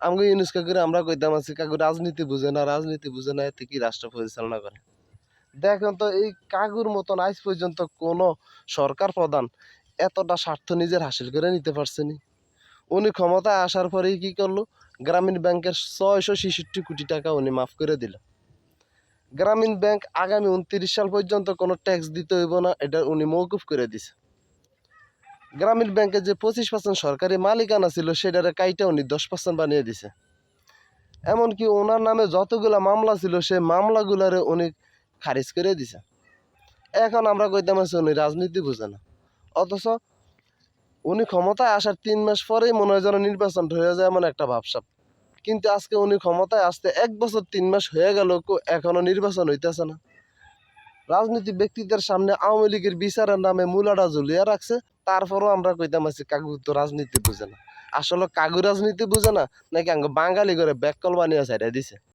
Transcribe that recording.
আমাকে ইউনুস কাকুরে আমরা কইতাম আছি, কাকু, রাজনীতি বুঝে না, রাজনীতি বুঝে না, এতে কি রাষ্ট্র পরিচালনা করে? দেখেন তো, এই কাকুর মতন আজ পর্যন্ত কোনো সরকার প্রধান এতটা স্বার্থ নিজের হাসিল করে নিতে পারছেনি। উনি ক্ষমতায় আসার পরেই কি করল? গ্রামীণ ব্যাংকের ছয়শো ছেষট্টি কোটি টাকা উনি মাফ করে দিল। গ্রামীণ ব্যাংক আগামী উনত্রিশ সাল পর্যন্ত কোনো ট্যাক্স দিতে হইব না, এটা উনি মৌকুফ করে দিছে। গ্রামীণ ব্যাংকে যে পঁচিশ পার্সেন্ট সরকারি মালিকানা ছিল, সেটারে কাইটা উনি দশ পার্সেন্ট বানিয়ে দিছে। এমনকি ওনার নামে যতগুলা মামলা ছিল, সেই মামলাগুলারে উনি খারিজ করে দিছে। এখন আমরা কইতাম আছি উনি রাজনীতি বুঝে না। অথচ উনি ক্ষমতায় আসার তিন মাস পরেই মনে হয় যেন নির্বাচন হয়ে যায় এমন একটা ভাবসাব। কিন্তু আজকে উনি ক্ষমতায় আসতে এক বছর তিন মাস হয়ে গেল, কো- এখনও নির্বাচন হইতেছে না। রাজনীতি ব্যক্তিদের সামনে আওয়ামী লীগের বিচারের নামে মূলাটা ঝুলিয়ে রাখছে, তারপরও আমরা কইতাম আছি, কাকু তো রাজনীতি বুঝে না। আসলে কাকু রাজনীতি বুঝে না, নাকি আঙ্গ বাঙালি করে ব্যাককল বানিয়ে সাইডে দিছে?